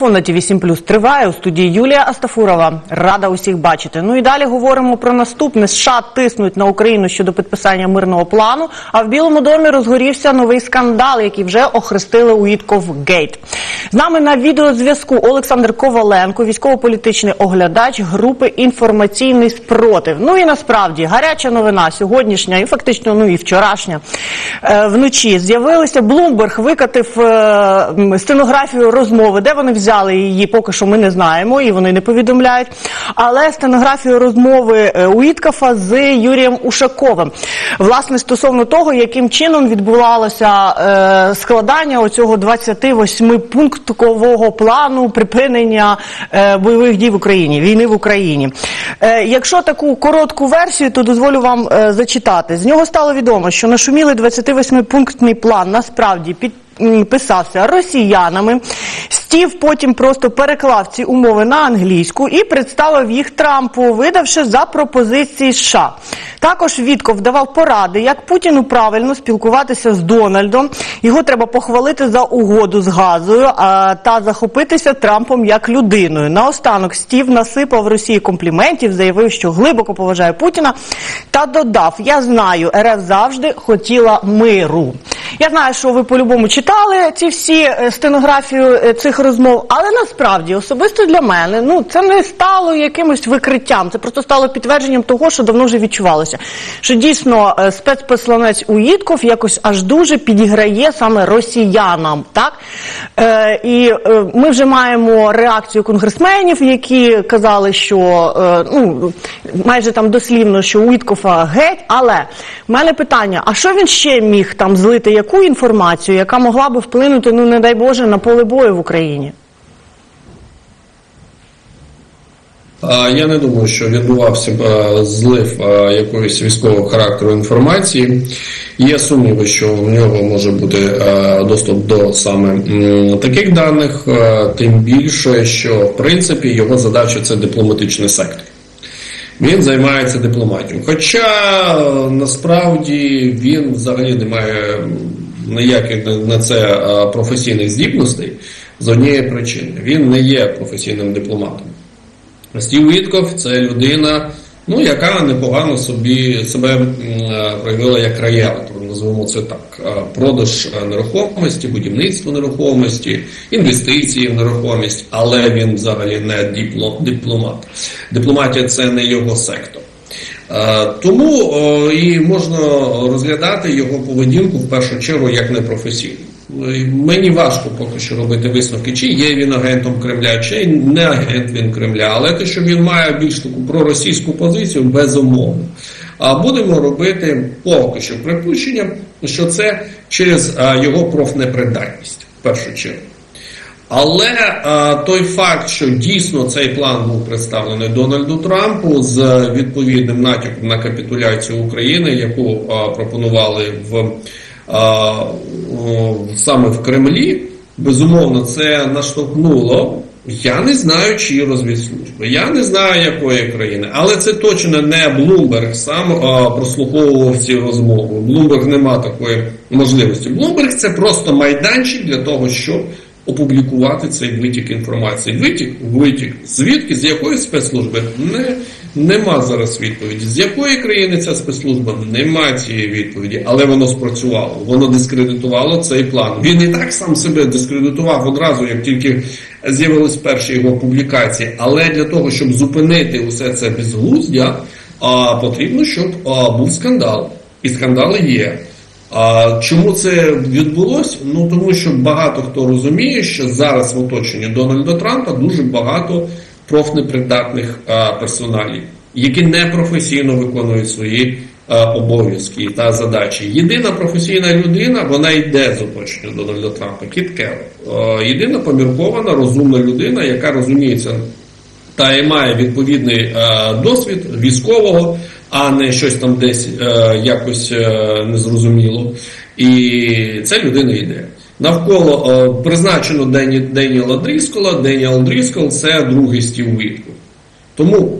На ТВ 7 Плюс триває у студії Юлія Астафурова. Рада усіх бачити. Ну і далі говоримо про наступне. США тиснуть на Україну щодо підписання мирного плану. А в Білому домі розгорівся новий скандал, який вже охрестили Уітков Гейт. З нами на відеозв'язку Олександр Коваленко, військово-політичний оглядач групи інформаційний спротив. Ну і насправді гаряча новина сьогоднішня і фактично ну і вчорашня Е, вночі з'явилися. Блумберг викатив е, стенографію розмови, де вони взяли її, поки що ми не знаємо, і вони не повідомляють. Але стенографію розмови е, Уіткафа з Юрієм Ушаковим. Власне, стосовно того, яким чином відбувалося е, складання оцього 28-пунктового плану припинення е, бойових дій в Україні, війни в Україні. Е, якщо таку коротку версію, то дозволю вам е, зачитати. З нього стало відомо, що нашумілий 28-пунктний план насправді під писався росіянами. Стів потім просто переклав ці умови на англійську і представив їх Трампу, видавши за пропозиції США. Також Вітков давав поради, як Путіну правильно спілкуватися з Дональдом. Його треба похвалити за угоду з газою а, та захопитися Трампом як людиною. Наостанок Стів насипав Росії компліментів, заявив, що глибоко поважає Путіна, та додав: Я знаю, РФ завжди хотіла миру. Я знаю, що ви по-любому читали ці всі е, стенографію е, цих розмов, але насправді особисто для мене ну це не стало якимось викриттям. Це просто стало підтвердженням того, що давно вже відчувалося. Що дійсно е, спецпосланець Уїтков якось аж дуже підіграє саме росіянам. Так е, і е, ми вже маємо реакцію конгресменів, які казали, що е, ну майже там дослівно, що Уіткофа геть. Але в мене питання: а що він ще міг там злити? Яку інформацію, яка могла би вплинути, ну не дай Боже, на поле бою в Україні? А, Я не думаю, що відбувався е, злив е, якоїсь військового характеру інформації. Є сумніви, що в нього може бути е, доступ до саме таких даних, тим більше, що в принципі його задача це дипломатичний сектор. Він займається дипломатією. Хоча насправді він взагалі не має ніяких на- це професійних здібностей з однієї причини. Він не є професійним дипломатом. Стів Вітков це людина, ну, яка непогано собі себе проявила як реєлтор, називаємо це так. Продаж е, нерухомості, будівництво нерухомості, інвестиції в нерухомість, але він взагалі не дипломат. Дипломатія це не його сектор. Тому і можна розглядати його поведінку в першу чергу як непрофесійну. Мені важко поки що робити висновки, чи є він агентом Кремля, чи не агент він Кремля, але те, що він має більш таку проросійську позицію, безумовно. А будемо робити поки що припущення, що це через його профнепридатність в першу чергу. Але е, той факт, що дійсно цей план був представлений Дональду Трампу з відповідним натяком на капітуляцію України, яку е, пропонували в саме в Кремлі, безумовно, це наштовхнуло. Я не знаю, чиї розвідслужби, я не знаю якої країни, але це точно не Блумберг сам а, прослуховував ці розмови. Блумберг нема такої можливості. Блумберг це просто майданчик для того, щоб опублікувати цей витік інформації. Витік, витік, звідки, з якої спецслужби не, нема зараз відповіді. З якої країни ця спецслужба немає цієї відповіді, але воно спрацювало. Воно дискредитувало цей план. Він і так сам себе дискредитував одразу, як тільки з'явились перші його публікації. Але для того, щоб зупинити усе це безглуздя, а, потрібно, щоб а, був скандал. І скандали є. А чому це відбулось? Ну тому що багато хто розуміє, що зараз в оточенні Дональда Трампа дуже багато профнепридатних персоналів, які непрофесійно виконують свої обов'язки та задачі. Єдина професійна людина, вона йде з оточення Дональда Трампа, Кіт Келлер. Єдина поміркована, розумна людина, яка розуміється та і має відповідний досвід військового, а не щось там десь е, якось е, незрозуміло. І ця людина йде. Навколо е, призначено Дені, Деніела Дріскола. Деніел Дріскол це другий стів Вітку. Тому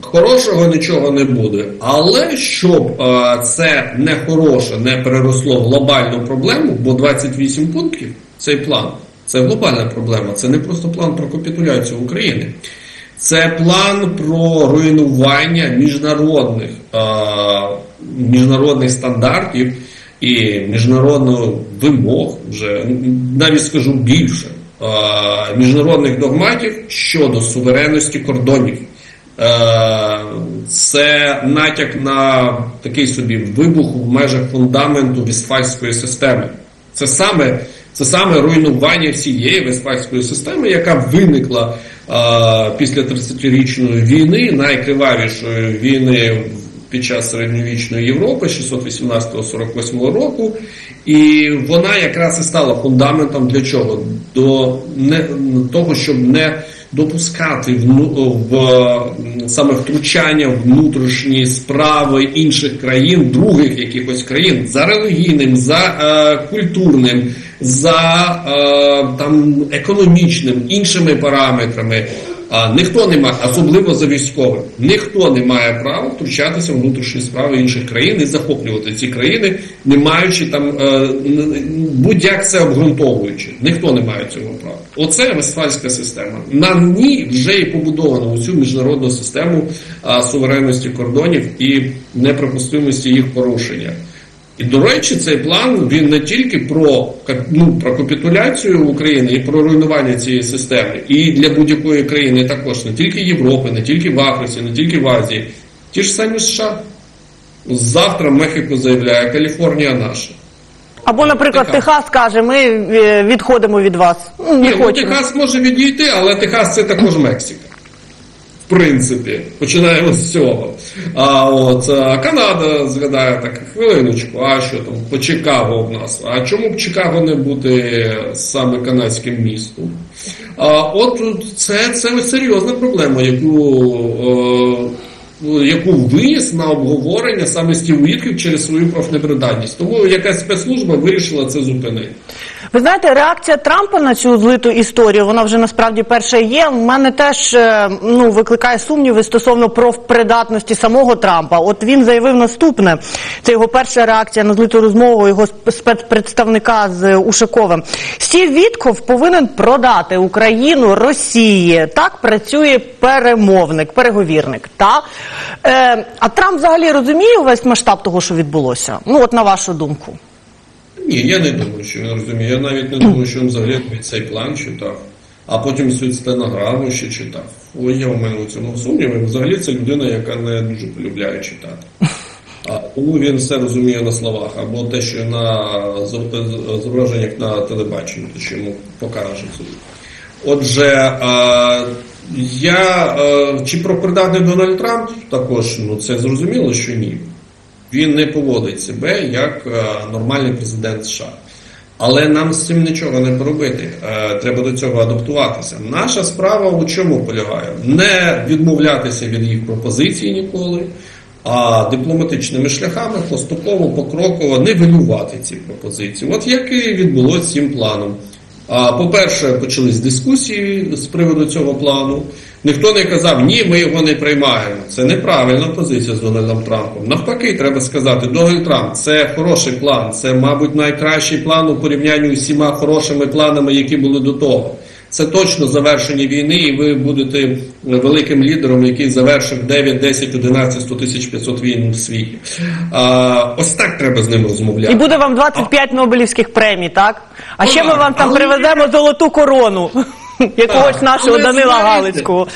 хорошого нічого не буде. Але щоб е, це нехороше не переросло в глобальну проблему, бо 28 пунктів цей план. Це глобальна проблема. Це не просто план про капітуляцію України. Це план про руйнування міжнародних, е, міжнародних стандартів і міжнародних вимог, вже навіть скажу більше, міжнародних догматів щодо суверенності кордонів. Е, Це натяк на такий собі вибух в межах фундаменту Вестфальської системи. Це саме, це саме руйнування всієї Вестфальської системи, яка виникла е, після 30-річної війни, найкривавішої війни під час середньовічної Європи 618-48 року. І вона якраз і стала фундаментом для чого? До не, того, щоб не допускати вну, в саме втручання внутрішні справи інших країн, других якихось країн за релігійним, за е, культурним, за е, там економічним, іншими параметрами. А ніхто не має, особливо за військовим, ніхто не має права втручатися в внутрішні справи інших країн і захоплювати ці країни, не маючи там е, будь-як це обґрунтовуючи. Ніхто не має цього права. Оце Вестфальська система. На ній вже і побудовано усю міжнародну систему суверенності кордонів і неприпустимості їх порушення. І до речі, цей план він не тільки про ну, про капітуляцію України і про руйнування цієї системи, і для будь-якої країни також не тільки Європи, не тільки в Африці, не тільки в Азії, ті ж самі США. Завтра Мехіко заявляє, Каліфорнія наша. Або, наприклад, Техас. Техас каже, ми е, відходимо від вас. Ну, Не Ні, ну. Техас може відійти, але Техас це також Мексика. Принципі, починаємо з цього. А от Канада згадає так, хвилиночку, а що там по Чикаго в нас? А чому б Чикаго не бути саме канадським містом? А от це, це серйозна проблема, яку. е, ну, яку виніс на обговорення саме Стів Вітків через свою профнепридатність. Тому якась спецслужба вирішила це зупинити. Ви знаєте, реакція Трампа на цю злиту історію, вона вже насправді перша є. У мене теж е, ну, викликає сумніви стосовно профпридатності самого Трампа. От він заявив наступне. Це його перша реакція на злиту розмову його спецпредставника з Ушаковим. Стів Вітков повинен продати Україну Росії. Так працює перемовник, переговірник. Та? Е, а Трамп взагалі розуміє увесь масштаб того, що відбулося? Ну, от на вашу думку. Ні, я не думаю, що він розуміє. Я навіть не думаю, що він взагалі цей план читав, а потім всю стенограму ще читав. Ой, я у мене у цьому сумніви. Взагалі це людина, яка не дуже полюбляє читати. А, тому він все розуміє на словах, або те, що на зображеннях на телебаченні, те, що йому покажуть. Отже, а, я е, чи про придатний Дональд Трамп також ну це зрозуміло, що ні. Він не поводить себе як е, нормальний президент США. Але нам з цим нічого не поробити. Е, Треба до цього адаптуватися. Наша справа у чому полягає? Не відмовлятися від їх пропозицій ніколи, а дипломатичними шляхами поступово, покроково нивелювати ці пропозиції. От як і відбулося з цим планом. По-перше, почались дискусії з приводу цього плану. Ніхто не казав, ні, ми його не приймаємо. Це неправильна позиція з Дональдом Трампом. Навпаки, треба сказати, Дональд Трамп це хороший план, це, мабуть, найкращий план у порівнянні з усіма хорошими планами, які були до того. Це точно завершення війни, і ви будете великим лідером, який завершив 9, 10, 11, 100 тисяч 500 війн в світі. А, ось так треба з ним розмовляти. І буде вам 25 Нобелівських премій, так? А Ну, ще ми вам там але- привеземо золоту корону якогось нашого Данила знаєте- Галицького.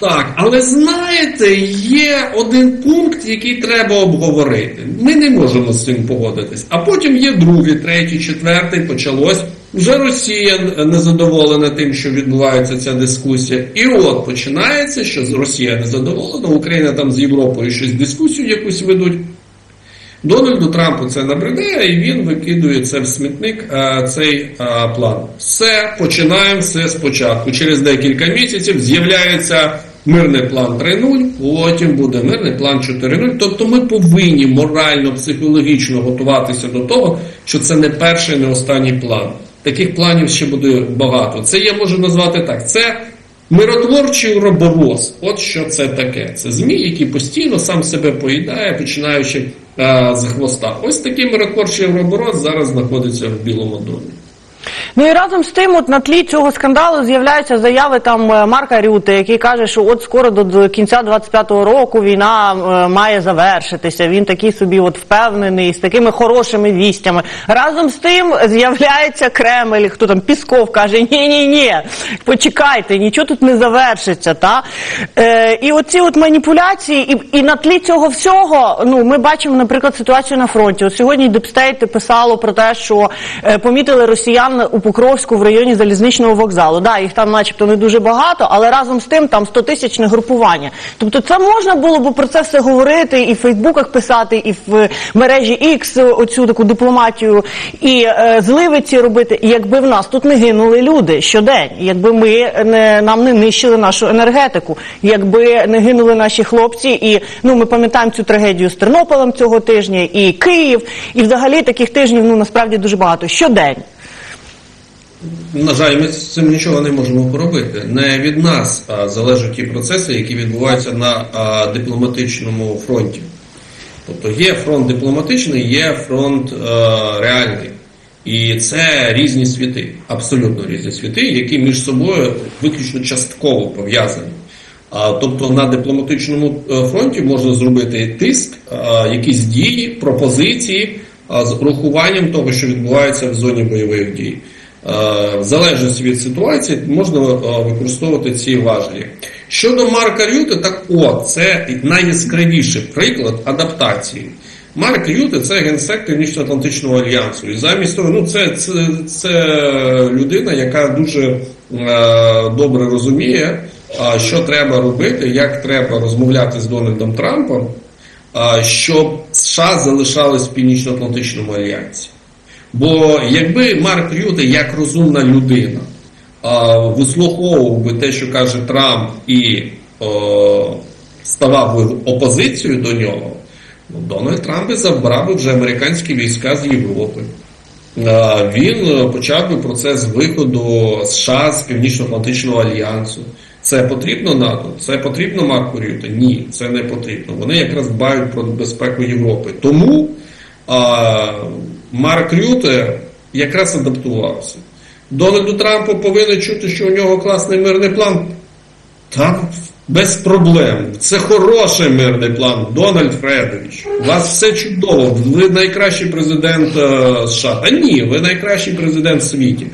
Так, але знаєте, є один пункт, який треба обговорити. Ми не можемо з цим погодитись. А потім є другий, третій, четвертий, почалось. Вже Росія незадоволена тим, що відбувається ця дискусія. І от починається, що Росія незадоволена, Україна там з Європою щось дискусію якусь ведуть. Дональду Трампу це набридає, і він викидує це в смітник, е, цей е, план. Все, починаємо все спочатку. Через декілька місяців з'являється мирний план 3.0, потім буде мирний план 4.0. Тобто ми повинні морально, психологічно готуватися до того, що це не перший, не останній план. Таких планів ще буде багато. Це я можу назвати так. Це Миротворчий робовоз. от що це таке. Це змій, який постійно сам себе поїдає, починаючи е, з хвоста. Ось такий миротворчий уроборос зараз знаходиться в Білому домі. Ну і разом з тим, от на тлі цього скандалу з'являються заяви там е, Марка Рюти, який каже, що от скоро до, кінця 25-го року війна е, має завершитися. Він такий собі от впевнений з такими хорошими вістями. Разом з тим з'являється Кремль, хто там Пісков каже: ні, ні, ні, почекайте, нічого тут не завершиться. Та е, і оці от маніпуляції, і, і на тлі цього всього, ну ми бачимо, наприклад, ситуацію на фронті. От сьогодні Депстейт писало про те, що е, помітили росіян у Покровську в районі залізничного вокзалу. Да, їх там, начебто, не дуже багато, але разом з тим там 100 тисячне групування. Тобто, це можна було б про це все говорити і в Фейсбуках писати, і в мережі X оцю таку дипломатію, і е, зливи робити, якби в нас тут не гинули люди щодень, якби ми не нам не нищили нашу енергетику, якби не гинули наші хлопці, і ну ми пам'ятаємо цю трагедію з Тернополем цього тижня, і Київ, і взагалі таких тижнів ну насправді дуже багато щодень. На жаль, ми з цим нічого не можемо поробити. Не від нас а, залежать ті процеси, які відбуваються на а, дипломатичному фронті. Тобто є фронт дипломатичний, є фронт а, реальний. І це різні світи, абсолютно різні світи, які між собою виключно частково пов'язані. Тобто на дипломатичному е, фронті можна зробити тиск, а, якісь дії, пропозиції з урахуванням того, що відбувається в зоні бойових дій. Е, В залежності від ситуації можна е, використовувати ці важелі. Щодо Марка Рюти, так от це найяскравіший приклад адаптації. Марк Рюте це генсек Північно-Атлантичного альянсу. І замість того, ну це, це, це людина, яка дуже е, добре розуміє, а, що треба робити, як треба розмовляти з Дональдом Трампом, а, щоб США залишались в Північно-Атлантичному альянсі. Бо якби Марк Рюте як розумна людина вислуховував би те, що каже Трамп, і о, ставав би в опозицію до нього, ну, Дональд Трамп і забрав би вже американські війська з Європи. Він е, почав би процес виходу США з Північно-Атлантичного альянсу. Це потрібно НАТО? Це потрібно Марку Рюте? Ні, це не потрібно. Вони якраз дбають про безпеку Європи. Тому а, Марк Рюте якраз адаптувався. Дональду Трампу повинен чути, що у нього класний мирний план. Так, без проблем. Це хороший мирний план, Дональд Фредович. У вас все чудово. Ви найкращий президент е, США. Та ні, ви найкращий президент в світі.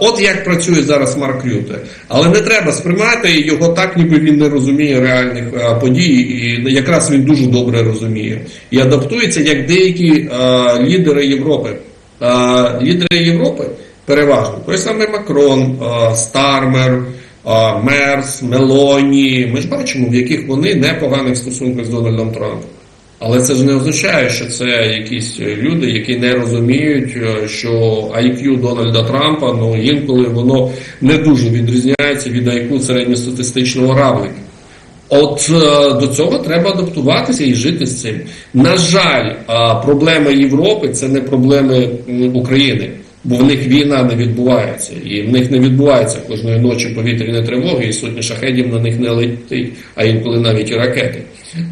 От як працює зараз Марк Рюте. Але не треба сприймати його так, ніби він не розуміє реальних подій, і якраз він дуже добре розуміє. І адаптується як деякі лідери Європи. Лідери Європи переважно той самий Макрон, Стармер. Мерс, Мелоні. Ми ж бачимо, в яких вони непоганих стосунках з Дональдом Трампом. Але це ж не означає, що це якісь люди, які не розуміють, е, що IQ Дональда Трампа ну інколи воно не дуже відрізняється від IQ середньостатистичного равлика. От е, до цього треба адаптуватися і жити з цим. На жаль, проблеми Європи це не проблеми України, бо в них війна не відбувається, і в них не відбувається кожної ночі повітряні тривоги, і сотні шахедів на них не летить, а інколи навіть і ракети.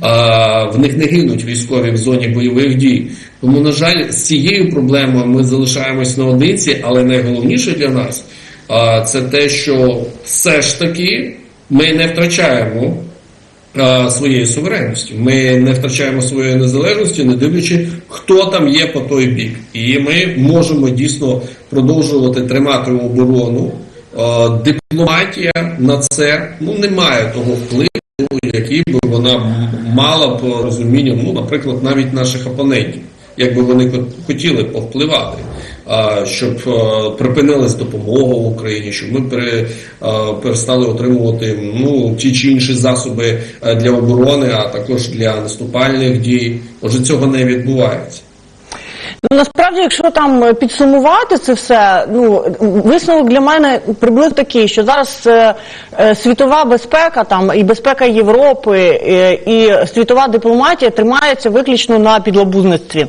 А, в них не гинуть військові в зоні бойових дій. Тому, на жаль, з цією проблемою ми залишаємось наодинці, але найголовніше для нас а, це те, що все ж таки ми не втрачаємо своєї суверенності. Ми не втрачаємо своєї незалежності, не дивлячи, хто там є по той бік. І ми можемо дійсно продовжувати тримати оборону. Дипломатія на це ну не має того впливу, який би вона мала по розумінню, ну, наприклад, навіть наших опонентів, якби вони хотіли повпливати. Щоб е, припинилась допомога в Україні, щоб ми е, перестали отримувати ну ті чи інші засоби е, для оборони, а також для наступальних дій. Отже, цього не відбувається. Ну, насправді, якщо там е, підсумувати це все, ну висновок для мене приблизно такий, що зараз е, е, світова безпека там і безпека Європи, е, і світова дипломатія тримається виключно на підлабузництві.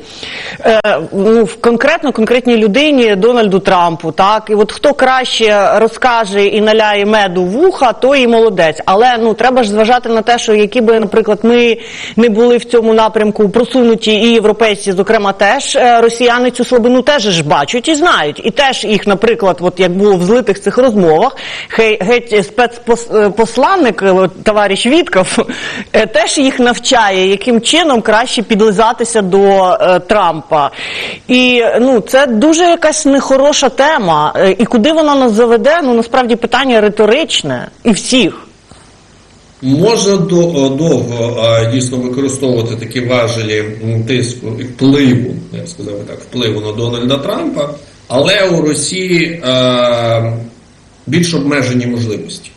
Е, ну, конкретно конкретній людині Дональду Трампу, так і от хто краще розкаже і наляє меду вуха, той і молодець. Але ну треба ж зважати на те, що які би, наприклад, ми не були в цьому напрямку просунуті і європейці, зокрема, теж е, росіяни цю слабину теж ж бачать і знають. І теж їх, наприклад, от як було в злитих цих розмовах, геть спецпосланник, е, от, товариш Вітков, е, теж їх навчає, яким чином краще підлизатися до е, Трампа. І ну, це дуже якась нехороша тема. Е, І куди вона нас заведе? Ну насправді питання риторичне і всіх. Можна довго дійсно використовувати такі важелі тиску впливу, я б сказав так, впливу на Дональда Трампа, але у Росії е, більш обмежені можливості.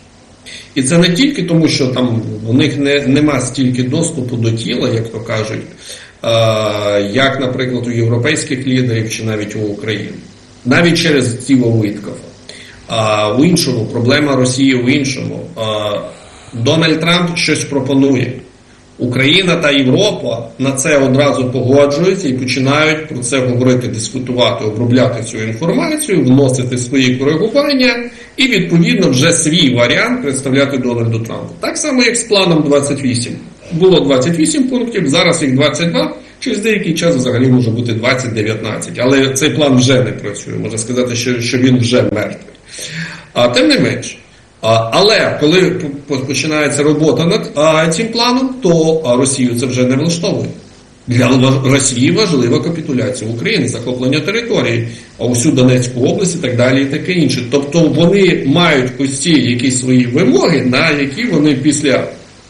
І це не тільки тому, що там у них не, нема стільки доступу до тіла, як то кажуть, е, як, наприклад, у європейських лідерів чи навіть у України, навіть через тіло Виткова. А в іншому проблема Росії в іншому. Дональд Трамп щось пропонує. Україна та Європа на це одразу погоджуються і починають про це говорити, дискутувати, обробляти цю інформацію, вносити свої коригування і відповідно вже свій варіант представляти Дональду Трампу. Так само, як з планом 28. Було 28 пунктів, зараз їх 22. Через деякий час взагалі може бути 20-19. Але цей план вже не працює. Можна сказати, що він вже мертвий. А тим не менш. Але коли починається робота над цим планом, то Росію це вже не влаштовує. Для Росії важлива капітуляція України, захоплення території, а усю Донецьку область і так далі, і таке інше. Тобто вони мають ці якісь свої вимоги, на які вони після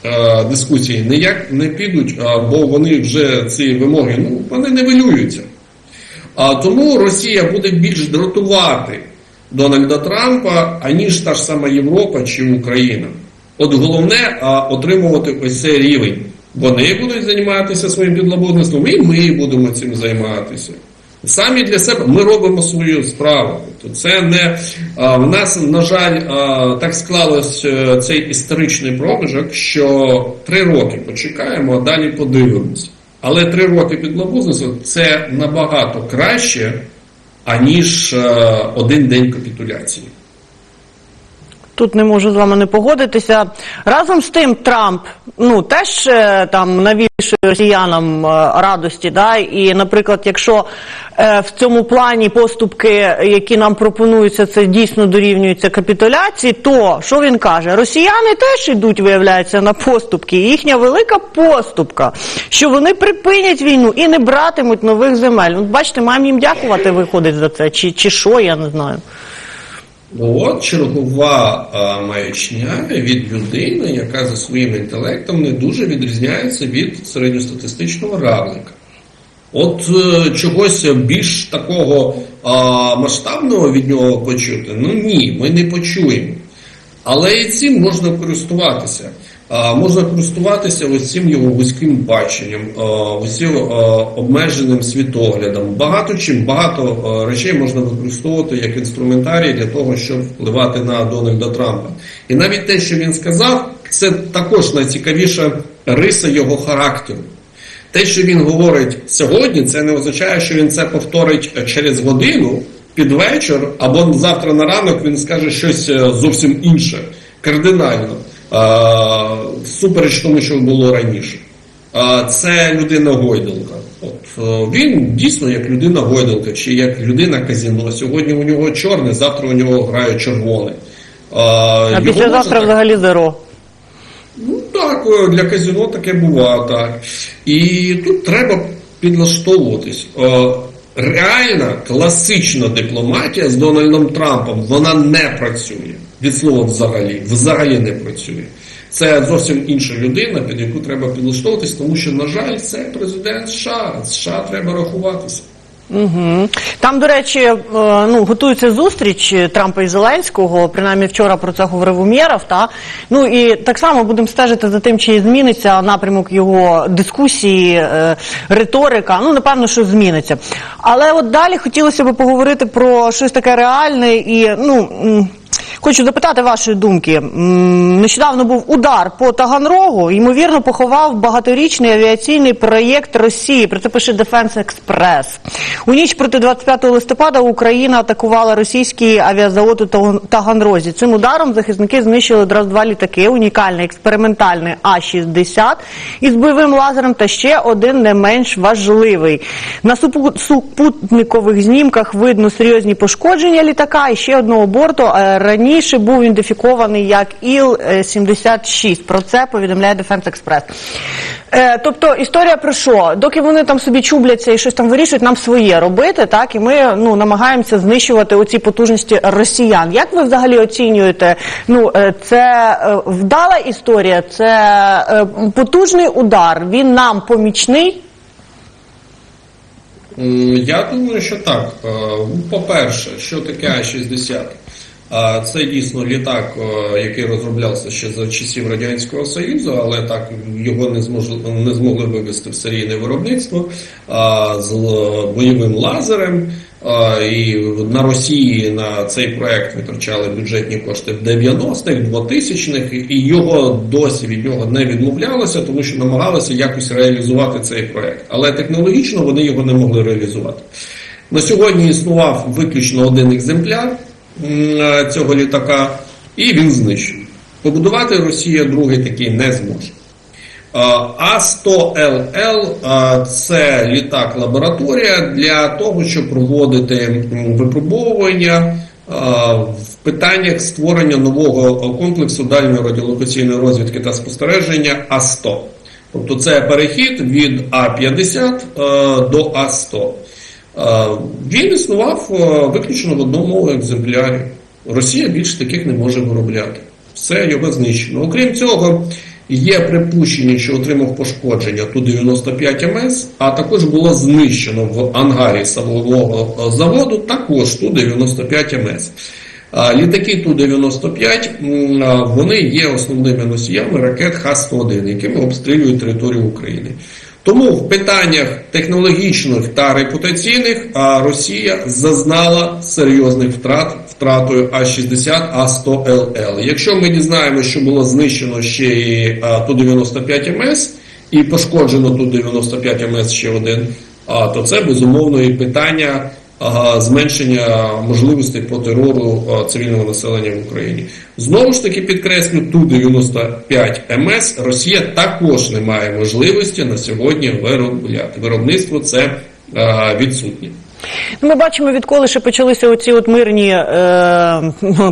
е, дискусії ніяк не підуть, бо вони вже ці вимоги ну, вони нивелюються. А тому Росія буде більш дратувати Дональда Трампа, аніж та ж сама Європа чи Україна. От головне а, отримувати ось цей рівень. Вони будуть займатися своїм підлабузництвом, і ми будемо цим займатися. Самі для себе ми робимо свою справу. Тобто це не а, в нас, на жаль, а, так склалось е, цей історичний проміжок, що три роки почекаємо, а далі подивимося. Але три роки підлабузництва це набагато краще, аніж е, один день капітуляції. Тут не можу з вами не погодитися. Разом з тим, Трамп ну теж е, там навішує росіянам е, радості. Да? І, наприклад, якщо е, в цьому плані поступки, які нам пропонуються, це дійсно дорівнюється капітуляції, то що він каже? Росіяни теж йдуть, виявляється, на поступки. Їхня велика поступка, що вони припинять війну і не братимуть нових земель. Ну, бачите, маємо їм дякувати, виходить за це, чи, чи що, я не знаю. От чергова маячня від людини, яка за своїм інтелектом не дуже відрізняється від середньостатистичного равника. От е, чогось більш такого масштабного від нього почути, ну ні, ми не почуємо. Але і цим можна користуватися. Можна користуватися ось цим його вузьким баченням, цим обмеженим світоглядом. Багато чим багато речей можна використовувати як інструментарій для того, щоб впливати на Дональда Трампа. І навіть те, що він сказав, це також найцікавіша риса його характеру. Те, що він говорить сьогодні, це не означає, що він це повторить через годину під вечір, або завтра на ранок він скаже щось е, зовсім інше, кардинально, а, супереч тому, що було раніше. Це людина гойдалка. От е, він дійсно як людина гойдалка, чи як людина казіно. Сьогодні у нього чорне, завтра у нього грає червоне. А, післязавтра так- взагалі зеро. Ну так, е, для казино таке буває, так. І тут треба підлаштовуватись. Е, Реальна класична дипломатія з Дональдом Трампом вона не працює. Від слова взагалі, взагалі не працює. Це зовсім інша людина, під яку треба підлаштовуватись, тому що, на жаль, це президент США. США треба рахуватися. Угу. Там, до речі, е, ну, готується зустріч Трампа і Зеленського. Принаймні вчора про це говорив Умєров. Та? Ну і так само будемо стежити за тим, чи зміниться напрямок його дискусії, е, риторика. Ну, напевно, що зміниться. Але от далі хотілося б поговорити про щось таке реальне і ну. Хочу запитати вашої думки. Нещодавно був удар по Таганрогу. Ймовірно, поховав багаторічний авіаційний проєкт Росії. Про це пише Defense Express. У ніч проти 25 листопада Україна атакувала російський авіазавод у Таганрозі. Цим ударом захисники знищили одразу два літаки. Унікальний експериментальний А-60 із бойовим лазером та ще один не менш важливий. На супутникових знімках видно серйозні пошкодження літака і ще одного борту. е, Раніше був ідентифікований як Іл-76. Про це повідомляє Defense Express. Е, тобто історія про що? Доки вони там собі чубляться і щось там вирішують, нам своє робити, так і ми ну намагаємося знищувати оці потужності росіян. Як ви взагалі оцінюєте? Ну е, це е, вдала історія, це е, потужний удар. Він нам помічний. Я думаю, що так. По-перше, що таке А-60? Це дійсно літак, е, який розроблявся ще за часів Радянського Союзу, але так його не змогли, не змогли вивести в серійне виробництво з бойовим лазером. І на Росії на цей проект витрачали бюджетні кошти в 90-х, 2000-х, і його досі від нього не відмовлялося, тому що намагалися якось реалізувати цей проект. Але технологічно вони його не могли реалізувати. На сьогодні існував виключно один екземпляр цього літака, і він знищений. Побудувати Росія другий такий не зможе. А100ЛЛ це літак-лабораторія для того, щоб проводити випробовування в питаннях створення нового комплексу дальньої радіолокаційної розвідки та спостереження А100. Тобто це перехід від А50 е, до А100. Він існував виключно в одному екземплярі. Росія більше таких не може виробляти. Все його знищено. Окрім цього, є припущення, що отримав пошкодження Ту-95 МС, а також було знищено в ангарі самого заводу також Ту-95 МС. Літаки Ту-95 вони є основними носіями ракет Х-101, якими обстрілюють територію України. Тому в питаннях технологічних та репутаційних Росія зазнала серйозних втрат втратою А-60, А-100ЛЛ. Якщо ми дізнаємося, що було знищено ще і а, Ту-95 МС і пошкоджено Ту-95 МС ще один, то це безумовно і питання зменшення можливостей по терору цивільного населення в Україні. Знову ж таки підкреслю, Ту-95 МС Росія також не має можливості на сьогодні виробляти. Виробництво це відсутнє. Ну, Ми бачимо, відколи ще почалися оці от мирні е,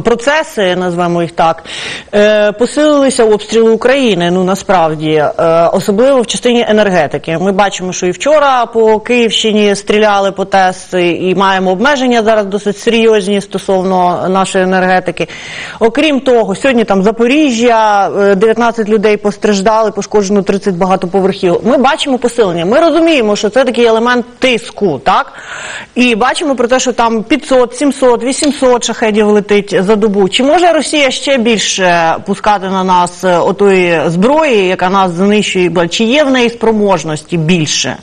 процеси, назвемо їх так, е, посилилися обстріли України. Ну насправді, е, особливо в частині енергетики. Ми бачимо, що і вчора по Київщині стріляли по ТЕС, і маємо обмеження зараз досить серйозні стосовно нашої енергетики. Окрім того, сьогодні там Запоріжжя, е, 19 людей постраждали, пошкоджено 30 багатоповерхів. Ми бачимо посилення. Ми розуміємо, що це такий елемент тиску, так? І бачимо про те, що там 500, 700, 800 шахедів летить за добу. Чи може Росія ще більше пускати на нас е, отої зброї, яка нас знищує? Чи є в неї спроможності більше?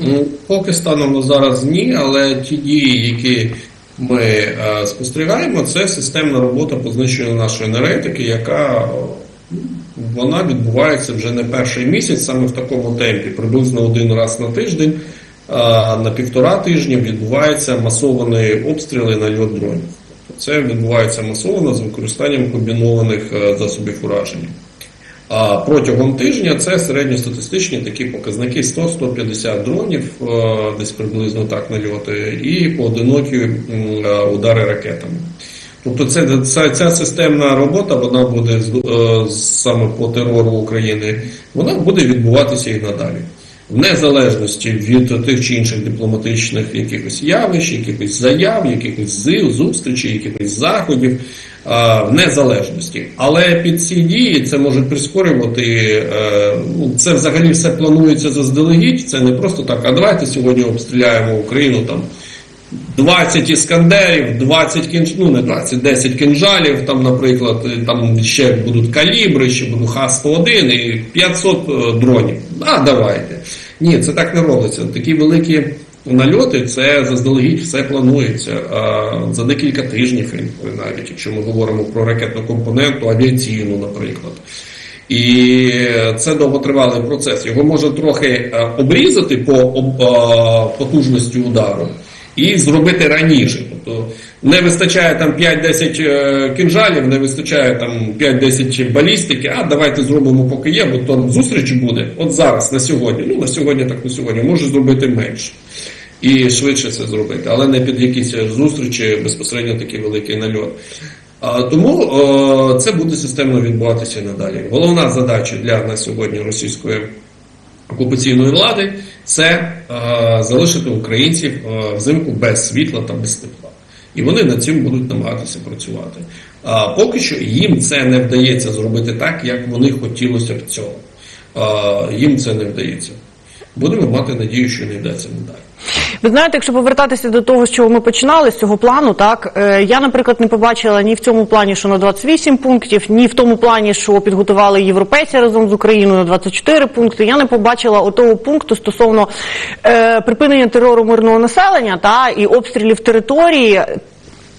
Ну, поки станом на зараз ні, але ті дії, які ми е, спостерігаємо, це системна робота по знищенню нашої енергетики, яка вона відбувається вже не перший місяць, саме в такому темпі, приблизно один раз на тиждень. На півтора тижні відбуваються масовані обстріли на льот дронів. Тобто Це відбувається масово з використанням комбінованих е, засобів ураження. А протягом тижня це середньостатистичні такі показники 100-150 дронів, е, десь приблизно так нальоти, і поодинокі е, удари ракетами. Тобто це, ця, ця системна робота, вона буде саме по терору України, вона буде відбуватися і надалі. В незалежності від тих чи інших дипломатичних якихось явищ, якихось заяв, якихось зив, зустрічей, якихось заходів, в незалежності. Але під ці дії це може прискорювати. е, ну, Це взагалі все планується заздалегідь. Це не просто так. А давайте сьогодні обстріляємо Україну там 20 іскандерів, 20 кінж... ну не 20, 10 кінжалів, там, наприклад, там ще будуть калібри, ще будуть Х-101 і 500 е, дронів. А давайте. Ні, це так не робиться. Такі великі Нальоти це заздалегідь все планується а, за декілька тижнів, навіть якщо ми говоримо про ракетну компоненту, авіаційну, наприклад. І це довготривалий процес. Його можна трохи е, обрізати по е, потужності удару і зробити раніше. Тобто не вистачає там 5-10 е, кінжалів, не вистачає там 5-10 балістики, а давайте зробимо поки є, бо то зустріч буде от зараз, на сьогодні. Ну, на сьогодні, так на сьогодні, може зробити менше. І швидше це зробити, але не під якісь зустрічі безпосередньо такий великий нальот. Тому е, це буде системно відбуватися надалі. Головна задача для на сьогодні російської окупаційної влади це е, залишити українців е, взимку без світла та без тепла. І вони над цим будуть намагатися працювати. А поки що їм це не вдається зробити так, як вони хотілося б цього. А, їм це не вдається. Будемо мати надію, що не йдеться надалі. Ви знаєте, якщо повертатися до того, з чого ми починали, з цього плану, так е, я, наприклад, не побачила ні в цьому плані, що на 28 пунктів, ні в тому плані, що підготували європейці разом з Україною на 24 пункти. Я не побачила отого пункту стосовно е, припинення терору мирного населення та і обстрілів території.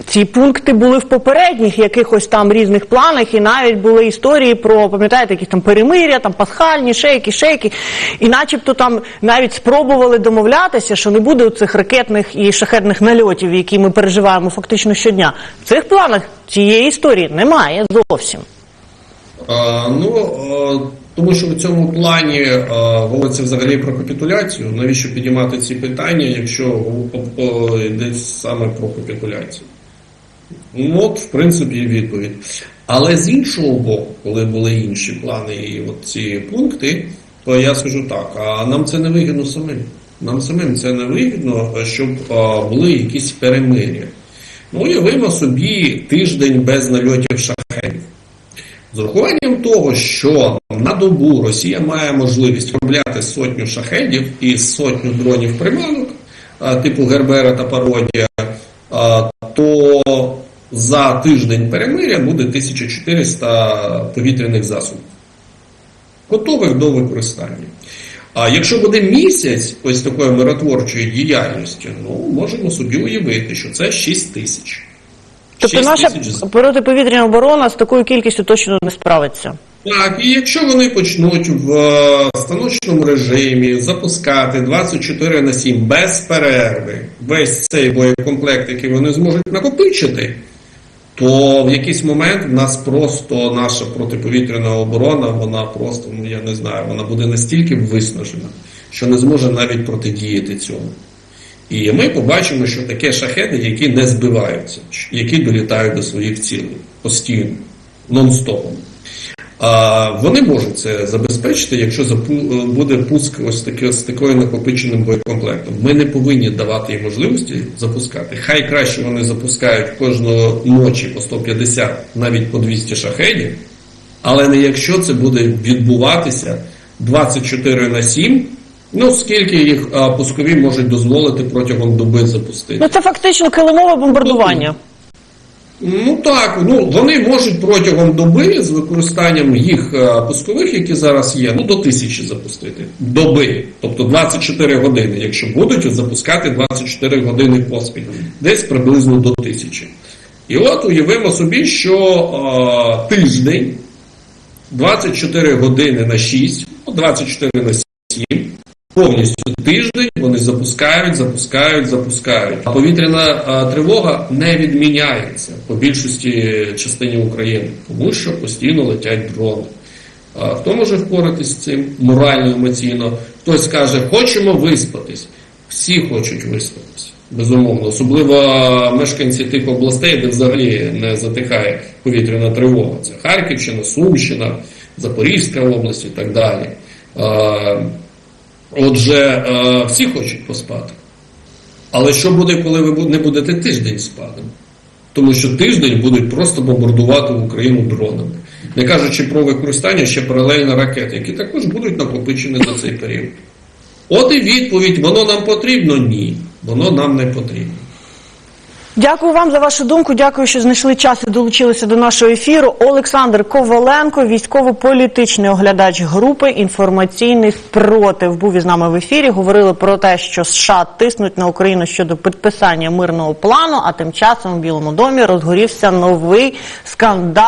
Ці пункти були в попередніх якихось там різних планах, і навіть були історії про, пам'ятаєте, якісь там перемиря, там пасхальні, шейки, шейки. І начебто там навіть спробували домовлятися, що не буде цих ракетних і шахетних нальотів, які ми переживаємо фактично щодня. В цих планах цієї історії немає зовсім. А, ну, а, тому що в цьому плані а, говориться взагалі про капітуляцію. Навіщо підіймати ці питання, якщо о- йде саме про капітуляцію? Ну, от, в принципі, відповідь. Але з іншого боку, коли були інші плани і от ці пункти, то я скажу так: а нам це не вигідно самим. Нам самим це не вигідно, щоб а, були якісь перемир'я. Ну, уявимо собі тиждень без нальотів шахедів. З урахуванням того, що на добу Росія має можливість виробляти сотню шахедів і сотню дронів приманок, типу Гербера та Пародія, за тиждень перемиря буде 1400 повітряних засобів, готових до використання. А якщо буде місяць ось такої миротворчої діяльності, ну можемо собі уявити, що це 6 тисяч. Тобто наша протиповітряна оборона з такою кількістю точно не справиться. Так, і якщо вони почнуть в е, станочному режимі запускати 24 на 7 без перерви весь цей боєкомплект, який вони зможуть накопичити, то в якийсь момент в нас просто наша протиповітряна оборона, вона просто, ну я не знаю, вона буде настільки виснажена, що не зможе навіть протидіяти цьому. І ми побачимо, що таке шахеди, які не збиваються, які долітають до своїх цілей постійно, нон-стопом. А вони можуть це забезпечити, якщо буде пуск ось таки з такою накопиченим боєкомплектом. Ми не повинні давати їм можливості запускати. Хай краще вони запускають кожної ночі по 150, навіть по 200 шахедів, але не якщо це буде відбуватися 24 на 7, ну скільки їх а, пускові можуть дозволити протягом доби запустити. Ну це фактично килимове бомбардування. Ну так, ну вони можуть протягом доби з використанням їх е, пускових, які зараз є, ну до тисячі запустити. Доби, тобто 24 години, якщо будуть запускати 24 години поспіль, десь приблизно до тисячі. І от уявимо собі, що е, тиждень, 24 години на 6, ну, 24 на 7, повністю тиждень вони запускають, запускають, запускають. А повітряна тривога не відміняється по більшості частині України, тому що постійно летять дрони. Хто може впоратись з цим морально, емоційно? Хтось скаже, хочемо виспатись. Всі хочуть виспатись. Безумовно, особливо мешканці тих областей, де взагалі не затихає повітряна тривога. Це Харківщина, Сумщина, Запорізька область і так далі. Отже, е, всі хочуть поспати. Але що буде, коли ви не будете тиждень спати? Тому що тиждень будуть просто бомбардувати Україну дронами. Не кажучи про використання ще паралельно ракет, які також будуть накопичені за цей період. От і відповідь: воно нам потрібно? Ні. Воно нам не потрібно. Дякую вам за вашу думку. Дякую, що знайшли час і долучилися до нашого ефіру. Олександр Коваленко, військово-політичний оглядач групи інформаційний спротив, був із нами в ефірі. Говорили про те, що США тиснуть на Україну щодо підписання мирного плану. А тим часом у Білому домі розгорівся новий скандал.